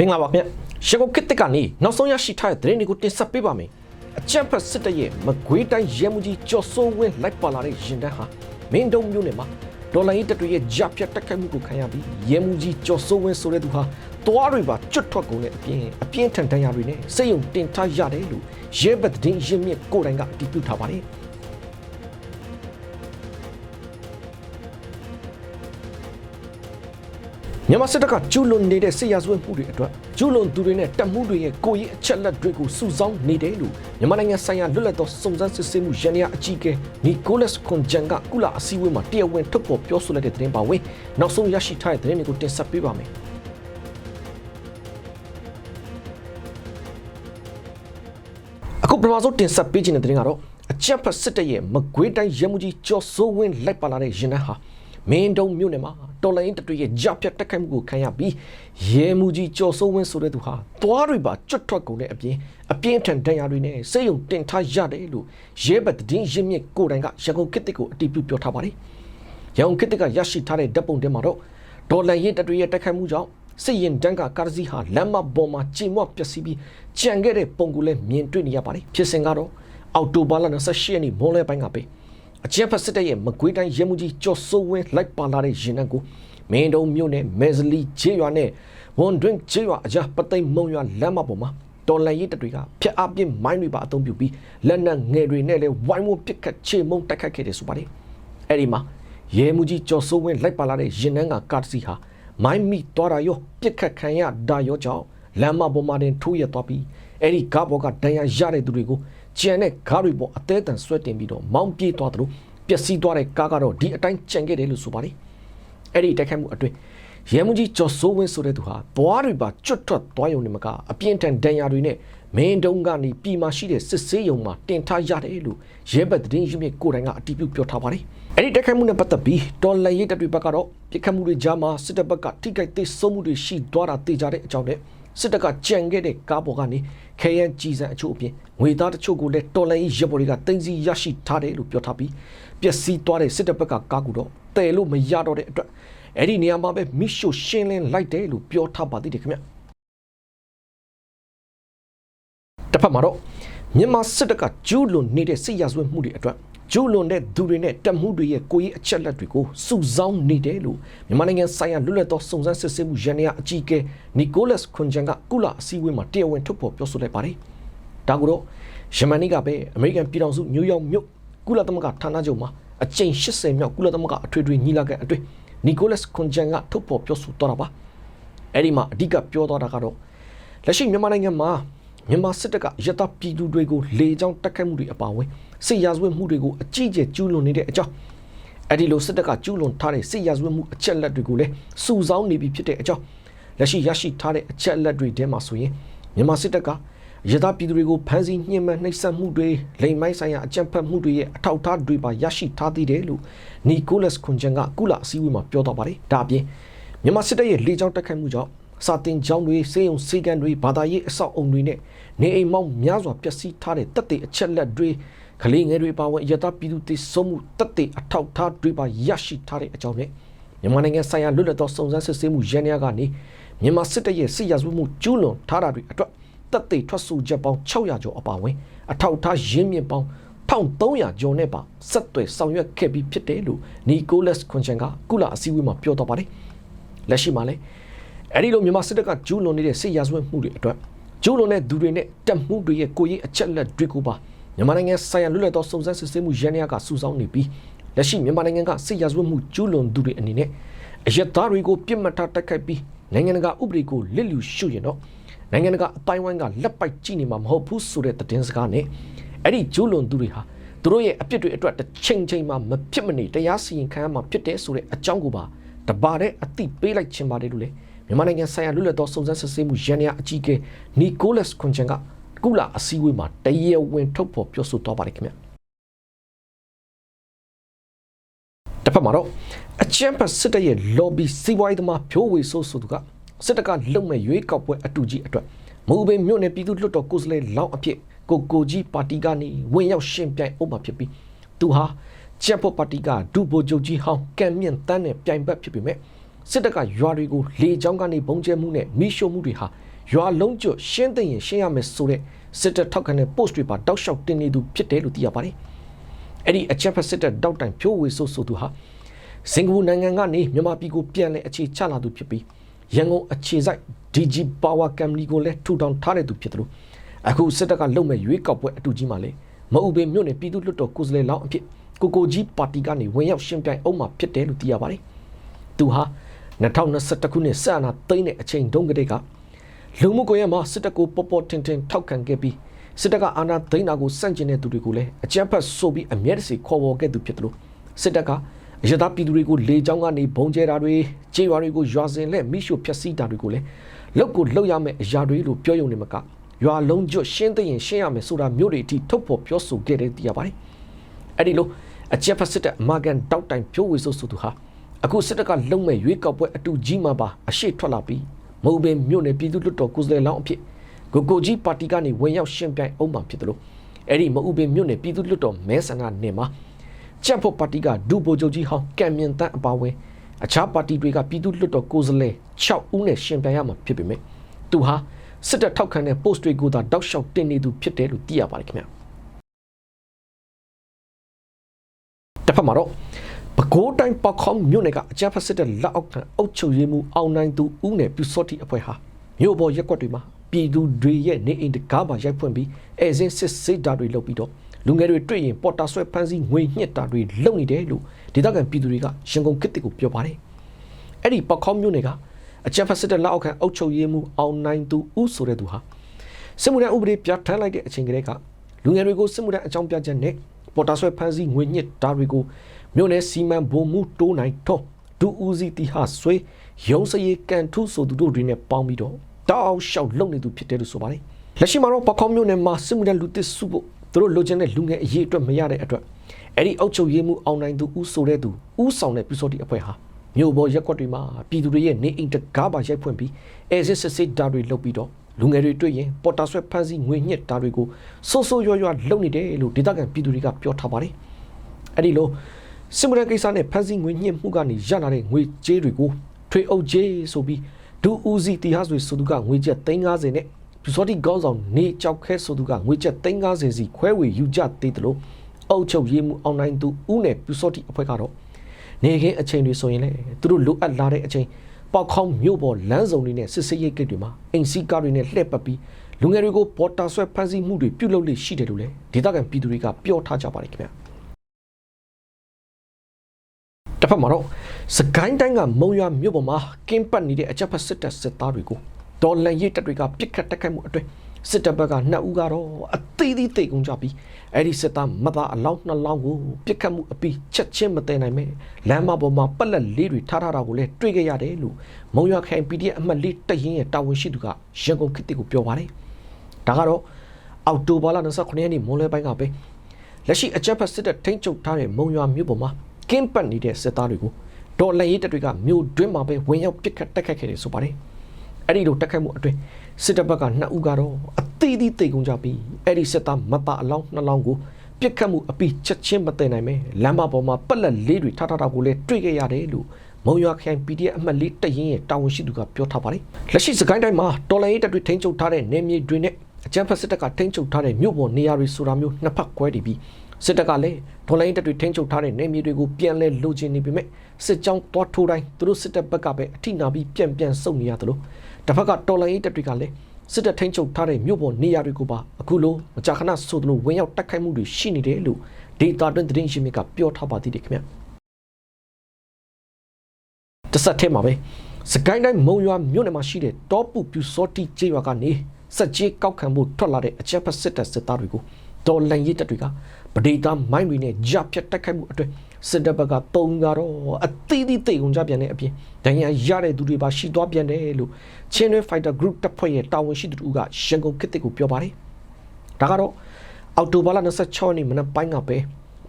မင်္ဂလာပါခင်ဗျရန်ကုန်ခေတ်တစ်ကနေနောက်ဆုံးရရှိထားတဲ့သတင်းတွေကိုတင်ဆက်ပေးပါမယ်အကြံဖက်စစ်တပ်ရဲ့မကွေးတိုင်းရဲမှုကြီးကျော်စိုးဝင်းလိုက်ပါလာတဲ့ရင်တန်းဟာမင်းတုံမြို့နယ်မှာဒေါ်လာရင်းတပ်တွေရဲ့ဂျပ်ပြတ်တက်ခိုက်မှုကိုခံရပြီးရဲမှုကြီးကျော်စိုးဝင်းဆိုတဲ့သူဟာတွားတွေပါကျွတ်ထွက်ကုန်တဲ့အပြင်အပြင်းထန်တန်ရာတွေနဲ့စိတ်ယုံတင်ထားရတယ်လို့ရဲဘက်သတင်းရင်းမြစ်ကိုယ်တိုင်ကအတည်ပြုထားပါတယ် မြန်မာစစ်တပ်ကကျူးလွန်နေတဲ့စစ်ရာဇဝတ်မှုတွေအတွက်ကျူးလွန်သူတွေနဲ့တပ်မှုတွေရဲ့ကိုယ်ရေးအချက်လက်တွေကိုစုဆောင်းနေတယ်လို့မြန်မာနိုင်ငံဆိုင်ရာလွတ်လပ်သောစုံစမ်းစစ်ဆေးမှုရန်ရအကြီးအကဲနီကိုလတ်ကွန်ဂျန်ကကုလအစည်းအဝေးမှာတရားဝင်ထုတ်ဖော်ပြောဆိုလိုက်တဲ့သတင်းပါဝင်နောက်ဆုံးရရှိထားတဲ့သတင်းတွေကိုတင်ဆက်ပေးပါမယ်အခုပထမဆုံးတင်ဆက်ပေးခြင်းတဲ့သတင်းကတော့အကြက်ဖက်စစ်တပ်ရဲ့မကွေးတိုင်းရဲမှုကြီးကျော်စိုးဝင်းလိုက်ပါလာတဲ့ရင်နှန်းဟာ မင်းတုံမြို့နယ်မှာတော်လိုင်းတတွေရဲ့ကြပြတ်တက်ခိုက်မှုကိုခံရပြီးရဲမှုကြီးကျော်စိုးဝင်းဆိုတဲ့သူဟာသွားတွေပါကျွတ်ထွက်ကုန်တဲ့အပြင်အပြင်းထန်ဒဏ်ရာတွေနဲ့စိတ်ယုံတင်ထားရတယ်လို့ရဲဘက်သတင်းရင်းမြစ်ကိုယ်တိုင်ကရန်ကုန်ခေတ်တစ်ကိုအတည်ပြုပြောထားပါတယ်ရန်ကုန်ခေတ်တစ်ကရရှိထားတဲ့ဓာတ်ပုံတင်မှာတော့ဒေါ်လာရင်တတွေရဲ့တက်ခိုက်မှုကြောင့်စစ်ရင်တန်းကကားစီးဟာလမ်းမပေါ်မှာချိန်မွပျက်စီးပြီးကြံခဲ့တဲ့ပုံကိုလည်းမြင်တွေ့နေရပါတယ်ဖြစ်စဉ်ကတော့အော်တိုဘာလ28ရက်နေ့မိုးလဲပိုင်းကပဲ အကျန်းဖက်စစ်တပ်ရဲ့မကွေးတိုင်းရဲမှုကြီးကျော်စိုးဝင်းလိုက်ပါလာတဲ့ရင်နှံကိုမင်းတုံမြို့နယ်မဲဇလီကျေးရွာနဲ့ဝန်တွင်းကျေးရွာအကြားပသိမ်မုံရွာလမ်းမပေါ်မှာတော်လန်ရေးတပ်တွေကဖျက်အပြစ်မိုင်းတွေပါအသုံးပြုပြီးလက်နက်ငယ်တွေနဲ့လည်းဝိုင်းဝန်းပစ်ခတ်ချေမှုန်းတိုက်ခတ်ခဲ့တယ်ဆိုပါတယ်အဲ့ဒီမှာရဲမှုကြီးကျော်စိုးဝင်းလိုက်ပါလာတဲ့ရင်နှံကကားတစ်စီးဟာမိုင်းမိသွားတာရောပြစ်ခတ်ခံရတာရောကြောင့်လမ်းမပေါ်မှာတင်ထိုးရသွားပြီးအဲ့ဒီကားပေါ်ကဒဏ်ရာရတဲ့သူတွေကို ကြံတဲ့ကားတွေပေါ်အသေးအံဆွဲတင်ပြီးတော့မောင်းပြေးသွားတယ်လို့ပျက်စီးသွားတဲ့ကားကတော့ဒီအတိုင်းကြံခဲ့တယ်လို့ဆိုပါတယ်အဲ့ဒီတိုက်ခိုက်မှုအတွင်းရဲမှုကြီးကျော်စိုးဝင်းဆိုတဲ့သူဟာဘွားတွေပါကျွတ်ထွက်သွားရုံနဲ့မကအပြင်းထန်ဒဏ်ရာတွေနဲ့မင်းတုံးကနေပြည်မှာရှိတဲ့စစ်ဆေးရုံမှာတင်ထားရတယ်လို့ရဲဘက်သတင်းရင်းမြစ်ကိုယ်တိုင်ကအတည်ပြုပြောထားပါတယ်အဲ့ဒီတိုက်ခိုက်မှုနဲ့ပတ်သက်ပြီးတော်လန်ရေးတပ်တွေဘက်ကတော့ပြစ်ခတ်မှုတွေကြားမှာစစ်တပ်ဘက်ကထိခိုက်သိဆုံးမှုတွေရှိသွားတာသိကြတဲ့အကြောင်းနဲ့ စစ်တပ်ကကြံခဲ့တဲ့ကားပေါ်ကနေခဲယမ်းကြီးစံအချို့အပြင်ငွေသားတချို့ကိုလည်းတော်လန်ရေးရပ်ပေါ်တွေကတင်စီရရှိထားတယ်လို့ပြောထားပြီးပျက်စီးသွားတဲ့စစ်တပ်ဘက်ကကားကူတော့တည်လို့မရတော့တဲ့အတွက်အဲ့ဒီနေရာမှာပဲမိရှို့ရှင်းလင်းလိုက်တယ်လို့ပြောထားပါသေးတယ်ခင်ဗျတစ်ဖက်မှာတော့မြန်မာစစ်တပ်ကကျူးလွန်နေတဲ့စစ်ရာဇဝတ်မှုတွေအတွက် ကျူးလွန်တဲ့သူတွေနဲ့တပ်မှုတွေရဲ့ကိုယ်ရေးအချက်လက်တွေကိုစုဆောင်းနေတယ်လို့မြန်မာနိုင်ငံဆိုင်ရာလွတ်လပ်သောစုံစမ်းစစ်ဆေးမှုရန်ရအကြီးအကဲနီကိုလတ်ခွန်ဂျန်ကကုလအစည်းအဝေးမှာတရားဝင်ထုတ်ဖော်ပြောဆိုလိုက်ပါတယ်။ဒါကိုတော့ယမန်နေ့ကပဲအမေရိကန်ပြည်ထောင်စုနယူးယောက်မြို့ကုလသမဂ္ဂဌာနချုပ်မှာအကြိမ်80မြောက်ကုလသမဂ္ဂအထွေထွေညီလာခံအတွင်းနီကိုလတ်ခွန်ဂျန်ကထုတ်ဖော်ပြောဆိုသွားတာပါ။အဲ့ဒီမှာအဓိကပြောသွားတာကတော့လက်ရှိမြန်မာနိုင်ငံမှာမြန်မာစစ်တပ်ကရတပြည်သူတွေကိုလေကြောင်းတက်ခတ်မှုတွေအပါအဝင် စစ်ရာဇဝတ်မှုတွေကိုအကြီးအကျယ်ကျူးလွန်နေတဲ့အကြောင်းအဲ့ဒီလိုစစ်တပ်ကကျူးလွန်ထားတဲ့စစ်ရာဇဝတ်မှုအချက်လက်တွေကိုလည်းစုဆောင်းနေပြီဖြစ်တဲ့အကြောင်းလက်ရှိရရှိထားတဲ့အချက်လက်တွေထဲမှာဆိုရင်မြန်မာစစ်တပ်ကရတပြည်သူတွေကိုဖမ်းဆီးညှဉ်းပန်းနှိပ်စက်မှုတွေလိမ်မိုင်းဆိုင်ရာအကြမ်းဖက်မှုတွေရဲ့အထောက်အထားတွေပါရရှိထားသေးတယ်လို့နီကိုလတ်ခွန်ဂျန်ကကုလအစည်းအဝေးမှာပြောသွားပါတယ်ဒါအပြင်မြန်မာစစ်တပ်ရဲ့လေကြောင်းတက်ခတ်မှုကြောင့်စာတင်ကျောင်းတွေစေယုံစေကန်တွေဘာသာရေးအဆောက်အုံတွေနဲ့နေအိမ်မောင်းများစွာပျက်စီးထားတဲ့တပ်တွေအချက်လက်တွေ ကလေးငယ်တွေပါဝင်ရတပြည်သူတည်ဆုံးမှုတပ်တွေအထောက်ထားတွေပါရရှိထားတဲ့အကြောင်းနဲ့မြန်မာနိုင်ငံဆိုင်ရာလွတ်လပ်သောစုံစမ်းစစ်ဆေးမှုရန်ရကနေမြန်မာစစ်တပ်ရဲ့စစ်ရာဇဝတ်မှုကျူးလွန်ထားတာတွေအတွက်တပ်တွေထွက်ဆိုချက်ပေါင်း600ကျော်အပါအဝင်အထောက်ထားရင်းမြစ်ပေါင်း1300ကျော်နဲ့ပါဆက်သွယ်ဆောင်ရွက်ခဲ့ပြီးဖြစ်တယ်လို့နီကိုလတ်ခွန်ချန်ကကုလအစည်းအဝေးမှာပြောတော့ပါတယ်လက်ရှိမှာလည်းအဲ့ဒီလိုမြန်မာစစ်တပ်ကကျူးလွန်နေတဲ့စစ်ရာဇဝတ်မှုတွေအတွက်ကျူးလွန်တဲ့သူတွေနဲ့တပ်မှုတွေရဲ့ကိုယ်ရေးအချက်လက်တွေကိုပါ မြန်မာနိုင်ငံဆိုင်ရာလွတ်လပ်သောစုံစမ်းစစ်ဆေးမှုရန်ရကစုဆောင်းနေပြီးလက်ရှိမြန်မာနိုင်ငံကစစ်ရာဇဝတ်မှုကျူးလွန်သူတွေအနေနဲ့အယက်သားတွေကိုပြစ်မှတ်ထားတိုက်ခိုက်ပြီးနိုင်ငံတကာဥပဒေကိုလစ်လျူရှုရင်တော့နိုင်ငံတကာအတိုင်းဝိုင်းကလက်ပိုက်ကြည့်နေမှာမဟုတ်ဘူးဆိုတဲ့သတင်းစကားနဲ့အဲ့ဒီကျူးလွန်သူတွေဟာသူတို့ရဲ့အပြစ်တွေအတွက်တစ်ချိန်ချိန်မှာမဖြစ်မနေတရားစီရင်ခံရမှာဖြစ်တဲ့ဆိုတဲ့အကြောင်းကိုပါတပါတဲ့အတိပေးလိုက်ခြင်းပါတယ်လို့လေမြန်မာနိုင်ငံဆိုင်ရာလွတ်လပ်သောစုံစမ်းစစ်ဆေးမှုရန်ရအကြီးအကဲနီကိုလတ်ခွန်ချန်က ကုလအစည်းအဝေးမှာတရေဝင်ထုတ်ဖော်ပြောဆိုသွားပါတယ်ခင်ဗျတစ်ဖက်မှာတော့အချမ်းဖတ်စစ်တပ်ရဲ့ lobby စီးပွားရေးသမားဖြိုးဝေဆိုးဆိုသူကစစ်တပ်ကလုံမဲ့ရွေးကောက်ပွဲအတူကြီးအတွက်မဟုတ်ဘဲမြို့နယ်ပြည်သူ့လွှတ်တော်ကိုယ်စားလှယ်လောင်းအဖြစ်ကိုကိုကြီးပါတီကနေဝင်ရောက်ရှင်ပြိုင်ဥပမာဖြစ်ပြီးသူဟာချက်ဖို့ပါတီကဒုဗိုလ်ချုပ်ကြီးဟောင်းကံမြင့်တန်းနဲ့ပြိုင်ဘက်ဖြစ်ပေမဲ့စစ်တပ်ကရွာတွေကိုလေကြောင်းကနေပုံကျဲမှုနဲ့မိရှို့မှုတွေဟာ ရွာလုံးကျွတ်ရှင်းသိရင်ရှင်းရမယ်ဆိုတဲ့စစ်တပ်ထောက်ခံတဲ့ post တွေပါတောက်လျှောက်တင်နေသူဖြစ်တယ်လို့သိရပါတယ်အဲ့ဒီအချက်ဖက်စစ်တပ်တောက်တိုင်ဖြိုးဝေဆိုးဆိုသူဟာစင်ကာပူနိုင်ငံကနေမြန်မာပြည်ကိုပြန်လဲအခြေချလာသူဖြစ်ပြီးရန်ကုန်အခြေစိုက် DG Power Company ကိုလည်းထူထောင်ထားတဲ့သူဖြစ်တယ်လို့အခုစစ်တပ်ကလုံမဲ့ရွေးကောက်ပွဲအတူကြီးမှာလေမအူပင်မြို့နယ်ပြည်သူ့လွှတ်တော်ကိုယ်စားလှယ်လောင်းအဖြစ်ကိုကိုကြီးပါတီကနေဝင်ရောက်ရှင်ပြိုင်အောင်မှာဖြစ်တယ်လို့သိရပါတယ်သူဟာ2021ခုနှစ်ဆက်အနာသိမ်းတဲ့အချိန်တုန်းကတည်းက လူမှုကွန်ရက်မှာစစ်တပ်ကိုပေါ်ပေါ်တင်တင်ထောက်ခံခဲ့ပြီးစစ်တပ်ကအာဏာသိမ်းတာကိုစန့်ကျင်တဲ့သူတွေကိုလည်းအကြမ်းဖက်ဆိုပြီးအမျက်တစေခေါ်ဝေါ်ခဲ့သူဖြစ်တယ်လို့စစ်တပ်ကအရသာပြည်သူတွေကိုလေကြောင်းကနေဘုံကျဲတာတွေကြေးရွာတွေကိုရွာစင်လက်မိရှို့ဖျက်ဆီးတာတွေကိုလည်းလောက်ကိုလောက်ရမယ့်အရာတွေလို့ပြောရုံနဲ့မကရွာလုံးကျွတ်ရှင်းသိရင်ရှင်းရမယ်ဆိုတာမျိုးတွေအထိထုတ်ဖော်ပြောဆိုခဲ့တဲ့သိရပါတယ်အဲ့ဒီလိုအကြက်ဖက်စစ်တဲ့အမာကန်တောက်တိုင်ဖြိုးဝေဆိုဆိုသူဟာအခုစစ်တပ်ကလုံမဲ့ရွေးကောက်ပွဲအတူကြီးမှာပါအရှိထွက်လာပြီးမဟုတ် ပင်မြို့နယ်ပြည်သူ့လွှတ်တော်ကိုယ်စားလှယ်လောင်းအဖြစ်ကိုကိုကြီးပါတီကနေဝင်ရောက်ရှင်ပြိုင်အောင်မှာဖြစ်တယ်လို့အဲ့ဒီမဟုတ်ပင်မြို့နယ်ပြည်သူ့လွှတ်တော်မဲဆန္ဒနယ်မှာကြက်ဖို့ပါတီကဒူဘိုချုပ်ကြီးဟောင်းကံမြင့်တန်းအပါဝင်အခြားပါတီတွေကပြည်သူ့လွှတ်တော်ကိုယ်စားလှယ်6ဦးနဲ့ရှင်ပြိုင်ရမှာဖြစ်ပေမဲ့သူဟာစစ်တပ်ထောက်ခံတဲ့ post တွေကိုသာတောက်လျှောက်တင်နေသူဖြစ်တယ်လို့သိရပါတယ်ခင်ဗျာတစ်ဖက်မှာတော့ ပဲခူးတိုင်းပောက်ခေါမြို့နယ်ကအကြမ်းဖက်စစ်တပ်လက်အောက်ခံအုပ်ချုပ်ရေးမှူးအောင်နိုင်သူဦးနယ်ပြူစောတိအဖွဲ့ဟာမြို့ပေါ်ရက်ကွက်တွေမှာပြည်သူတွေရဲ့နေအိမ်တကားပါရိုက်ဖွင့်ပြီးအဲစင်းစစ်စစ်တာတွေလုပ်ပြီးတော့လူငယ်တွေတွေ့ရင်ပေါ်တာဆွဲဖမ်းဆီးငွေညှစ်တာတွေလုပ်နေတယ်လို့ဒေသခံပြည်သူတွေကရန်ကုန်ခေတ်တစ်ကိုပြောပါတယ်အဲ့ဒီပောက်ခေါမြို့နယ်ကအကြမ်းဖက်စစ်တပ်လက်အောက်ခံအုပ်ချုပ်ရေးမှူးအောင်နိုင်သူဦးဆိုတဲ့သူဟာစစ်မှုထမ်းဥပဒေပြဋ္ဌာန်းလိုက်တဲ့အချိန်ကလေးကလူငယ်တွေကိုစစ်မှုထမ်းအကြောင်းပြချက်နဲ့ပေါ်တာဆွဲဖမ်းဆီးငွေညှစ်တာတွေကို မြို့နယ်စီမံဘုံမှုတိုးနိုင်တော့ဒူဦးစီတီဟာဆွေရုံးစရီကန်ထုဆိုသူတို့တွေနဲ့ပေါင်းပြီးတော့တောက်လျှောက်လုံနေသူဖြစ်တယ်လို့ဆိုပါတယ်လက်ရှိမှာတော့ပကောင်းမြို့နယ်မှာစစ်မှုထမ်းလူတစ်စုဖို့သူတို့လိုချင်တဲ့လူငယ်အရေးအတွက်မရတဲ့အတွက်အဲ့ဒီအုပ်ချုပ်ရေးမှုအောင်နိုင်သူဦးဆိုတဲ့သူဦးဆောင်တဲ့ပြစောတိအဖွဲ့ဟာမြို့ပေါ်ရက်ကွက်တွေမှာပြည်သူတွေရဲ့နေအိမ်တကားပါရိုက်ဖွင့်ပြီးအဲစစ်စစ်စစ်ဓာတ်တွေလုပ်ပြီးတော့လူငယ်တွေတွေ့ရင်ပေါ်တာဆွဲဖမ်းဆီးငွေညှစ်ဓာတ်တွေကိုစိုးစိုးရွရွလုပ်နေတယ်လို့ဒေသခံပြည်သူတွေကပြောထားပါတယ်အဲ့ဒီလို စစ်မှုထမ်းကိစ္စနဲ့ဖမ်းဆီးငွေညှစ်မှုကနေရလာတဲ့ငွေကြေးတွေကိုထွေအုပ်ကြေးဆိုပြီးဒူဦးစီတီဟာဆိုဆိုသူကငွေကျပ်350နဲ့ပြစောတိကောင်းဆောင်နေကြောက်ခဲဆိုသူကငွေကျပ်350စီခွဲဝေယူကြသေးတယ်လို့အုပ်ချုပ်ရေးမှုအောင်နိုင်သူဦးနယ်ပြစောတိအဖွဲ့ကတော့နေခင်းအချိန်တွေဆိုရင်လေသူတို့လိုအပ်လာတဲ့အချိန်ပေါက်ခေါင်းမြို့ပေါ်လမ်းစုံတွေနဲ့စစ်စစ်ရိတ်ကိတ်တွေမှာအိမ်စီးကားတွေနဲ့လှည့်ပတ်ပြီးလူငယ်တွေကိုပေါ်တာဆွဲဖမ်းဆီးမှုတွေပြုလုပ်လို့ရှိတယ်လို့လေဒေသခံပြည်သူတွေကပြောထားကြပါတယ်ခင်ဗျာ တစ်ဖက်မှာတော့စကိုင်းတိုင်းကမုံရွာမြို့ပေါ်မှာကင်းပတ်နေတဲ့အကြပ်ဖက်စစ်တပ်စစ်သားတွေကိုဒေါ်လန်ရိတ်တပ်တွေကပြစ်ခတ်တက်ခိုက်မှုအတွင်းစစ်တပ်ဘက်ကနှစ်ဦးကတော့အသေးသေးတိတ်ကုန်ကြပြီးအဲ့ဒီစစ်သားမသားအလောင်းနှစ်လောင်းကိုပြစ်ခတ်မှုအပြီးချက်ချင်းမတည်နိုင်မဲ့လမ်းမပေါ်မှာပက်လက်လေးတွေထားထားတာကိုလည်းတွေ့ခဲ့ရတယ်လို့မုံရွာခိုင် PDF အမှတ်လေးတရင်ရဲ့တာဝန်ရှိသူကရန်ကုန်ခေတ်ကိုပြောပါတယ်ဒါကတော့အောက်တိုဘာလ29ရက်နေ့မွန်းလွဲပိုင်းကပဲလက်ရှိအကြက်ဖက်စစ်တပ်ထိန်းချုပ်ထားတဲ့မုံရွာမြို့ပေါ်မှာ ကင်းပတ်နေတဲ့စစ်သားတွေကိုဒေါ်လန်ရေးတပ်တွေကမြို့တွင်းမှာပဲဝင်ရောက်ပစ်ခတ်တိုက်ခိုက်ခဲ့တယ်ဆိုပါတယ်အဲ့ဒီလိုတိုက်ခိုက်မှုအတွင်းစစ်တပ်ဘက်ကနှစ်ဦးကတော့အသေးသေးတိတ်ကုန်ကြပြီးအဲ့ဒီစစ်သားမသားအလောင်းနှစ်လောင်းကိုပြစ်ခတ်မှုအပြီးချက်ချင်းမတည်နိုင်ပဲလမ်းမပေါ်မှာပက်လက်လေးတွေထားထားတာကိုလည်းတွေ့ခဲ့ရတယ်လို့မုံရွာခိုင် PDF အမှတ်လေးတရင်ရဲ့တာဝန်ရှိသူကပြောထားပါတယ်လက်ရှိစကိုင်းတိုင်းမှာတော်လိုင်းရေးတပ်တွေထိန်းချုပ်ထားတဲ့နေမြေတွေနဲ့အကြမ်းဖက်စစ်တပ်ကထိန်းချုပ်ထားတဲ့မြို့ပေါ်နေရာတွေဆိုတာမျိုးနှစ်ဖက်ကွဲတည်ပြီး စစ်တပ်ကလည်းဒေါ်လာရင်းတပ်တွေထိန်းချုပ်ထားတဲ့နေမြေတွေကိုပြန်လဲလိုချင်နေပေမဲ့စစ်ကြောင်းတွားထိုးတိုင်းသူတို့စစ်တပ်ဘက်ကပဲအထိနာပြီးပြန်ပြန်ဆုတ်နေရတယ်လို့တစ်ဖက်ကတော်လိုင်းရေးတပ်တွေကလည်းစစ်တပ်ထိန်းချုပ်ထားတဲ့မြို့ပေါ်နေရာတွေကိုပါအခုလိုမကြာခဏဆိုသလိုဝင်ရောက်တိုက်ခိုက်မှုတွေရှိနေတယ်လို့ဒေတာတွင်သတင်းရှင်မြစ်ကပြောထားပါသေးတယ်ခင်ဗျတဆက်ထဲမှာပဲစကိုင်းတိုင်းမုံရွာမြို့နယ်မှာရှိတဲ့တောပူပြူစောတိကျေးရွာကနေစက်ကြီးကောက်ခံမှုထွက်လာတဲ့အကြမ်းဖက်စစ်တပ်စစ်သားတွေကိုဒေါ်လန်ရေးတပ်တွေကပ ဒေတာမိုင်းတွေနဲ့ကြပြတ်တိုက်ခိုက်မှုအတွက်စစ်တပ်ဘက်ကတုံးကတော့အသီးသီးတိတ်ုံကြပြန်တဲ့အပြင်ဒဏ်ရာရတဲ့သူတွေပါရှိသွားပြန်တယ်လို့ချင်းရွဲ Fighter Group တပ်ဖွဲ့ရဲ့တာဝန်ရှိသူတို့ကရန်ကုန်ခေတ်ကိုပြောပါတယ်ဒါကတော့အော်တိုဘာလ26ရက်နေ့မနက်ပိုင်းကပဲ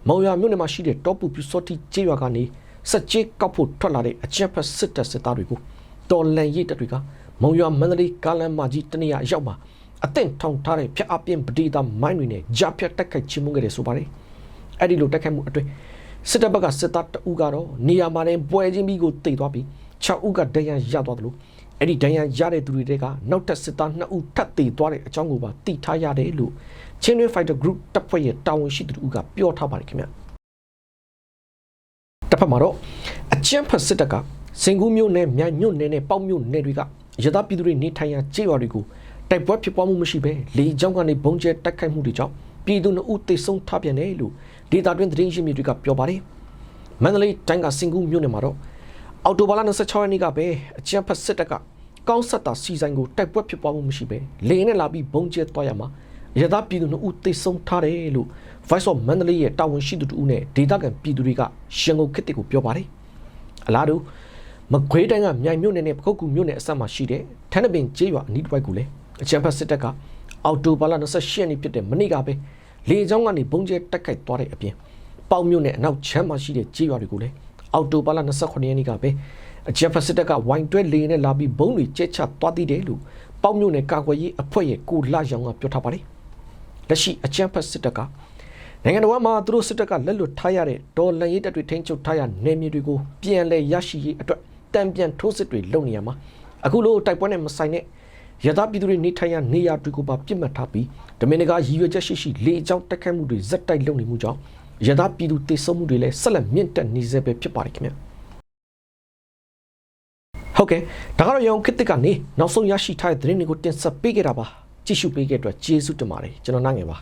မောင်ရွာမြို့နယ်မှာရှိတဲ့တောပူပြူစောတိကျေးရွာကနေစက်ကြီးကောက်ဖို့ထွက်လာတဲ့အကြမ်းဖက်စစ်တပ်စစ်သားတွေကိုတော်လန်ရေးတပ်တွေကမုံရွာမန္တလေးကားလမ်းမကြီးတနေရာရောက်မှာ အသင့်ထောင်ထားတဲ့ဖျက်အပြင်းပဒေတာမိုင်းတွေနဲ့ဂျာဖြတ်တက်ခိုက်ချမှုခဲ့တယ်ဆိုပါတယ်အဲ့ဒီလိုတက်ခိုက်မှုအတွင်းစစ်တပ်ဘက်ကစစ်သားတအူးကတော့နေရာမှာတင်ပွဲချင်းပြီးကိုတိတ်သွားပြီး6ဦးကဒဏ်ရာရသွားတယ်လို့အဲ့ဒီဒဏ်ရာရတဲ့သူတွေတဲကနောက်ထပ်စစ်သား2ဦးထပ်သေးသွားတဲ့အကြောင်းကိုပါသိထားရတယ်လို့ချင်းရွေး Fighter Group တပ်ဖွဲ့ရဲ့တာဝန်ရှိသူတို့ကပြောထားပါတယ်ခင်ဗျတစ်ဖက်မှာတော့အကြမ်းဖက်စစ်တပ်ကစင်ကူးမြို့နယ်မြိုင်မြို့နယ်နဲ့ပေါက်မြို့နယ်တွေကရသပြည်သူတွေနေထိုင်ရာကျေးရွာတွေကို တိုက်ပွဲဖြစ်ပွားမှုမရှိဘဲလေကြောင်းကနေဘုံကျဲတိုက်ခိုက်မှုတွေကြောင့်ပြည်သူနှစ်ဦးသေဆုံးထားပြန်တယ်လို့ဒေတာတွင်သတင်းရင်းမြစ်တွေကပြောပါတယ်မန္တလေးတိုင်းကစင်ကူးမြို့နယ်မှာတော့အော်တိုဘာလ26ရက်နေ့ကပဲအကြံဖက်စစ်တပ်ကကောင်းဆက်တာစီဆိုင်ကိုတိုက်ပွဲဖြစ်ပွားမှုမရှိပဲလေနဲ့လာပြီးဘုံကျဲသွားရမှာရသပြည်သူတို့ဦးသိဆုံးထားတယ်လို့ Voice of Mandalay ရဲ့တာဝန်ရှိသူတို့နဲ့ဒေသခံပြည်သူတွေကရန်ကုန်ခေတ်တစ်ကိုပြောပါတယ်အလားတူမကွေးတိုင်းကမြိုင်မြို့နယ်နဲ့ပခုတ်ကူမြို့နယ်အစပ်မှာရှိတဲ့ထန်းတပင်ကျေးရွာအနီးတစ်ဝိုက်ကိုလည်း အကြံဖက်စစ်တပ်ကအော်တိုဘာလ28ရက်နေ့ဖြစ်တဲ့မနေ့ကပဲလေကြောင်းကနေဘုံကျဲတိုက်ခိုက်သွားတဲ့အပြင်ပေါင်မြို့နယ်အနောက်ချမ်းမှာရှိတဲ့ကျေးရွာတွေကိုလည်းအော်တိုဘာလ28ရက်နေ့ကပဲအကြံဖက်စစ်တပ်ကဝိုင်တွဲလေနဲ့လာပြီးဘုံတွေကျဲချသွားသေးတယ်လို့ပေါင်မြို့နယ်ကာကွယ်ရေးအဖွဲ့ရဲ့ကိုလာရောင်ကပြောထားပါတယ်လက်ရှိအကြံဖက်စစ်တပ်ကနိုင်ငံတော်မှာသူတို့စစ်တပ်ကလက်လွတ်ထားရတဲ့ဒေါ်လန်ရေးတပ်တွေထိန်းချုပ်ထားရနယ်မြေတွေကိုပြန်လည်ရရှိရေးအတွက်တံပြန်ထိုးစစ်တွေလုပ်နေရမှာအခုလိုတိုက်ပွဲနဲ့မဆိုင်တဲ့ ရသပြည်သူတွေနေထိုင်ရနေရာတွေကိုပါပြစ်မှတ်ထားပြီးဒမင်နဂါရည်ရွယ်ချက်ရှိရှိလေကြောင်းတိုက်ခိုက်မှုတွေဇက်တိုက်လုပ်နေမှုကြောင့်ရသပြည်သူတေဆုံးမှုတွေလည်းဆက်လက်မြင့်တက်နေစေပဲဖြစ်ပါတယ်ခင်ဗျာဟုတ်ကဲ့ဒါကတော့ရောင်ခေတ်တစ်ကနေနောက်ဆုံးရရှိထားတဲ့သတင်းတွေကိုတင်ဆက်ပေးခဲ့တာပါကြည့်ရှုပေးခဲ့တဲ့အတွက်ကျေးဇူးတင်ပါတယ်ကျွန်တော်နိုင်ငယ်ပါ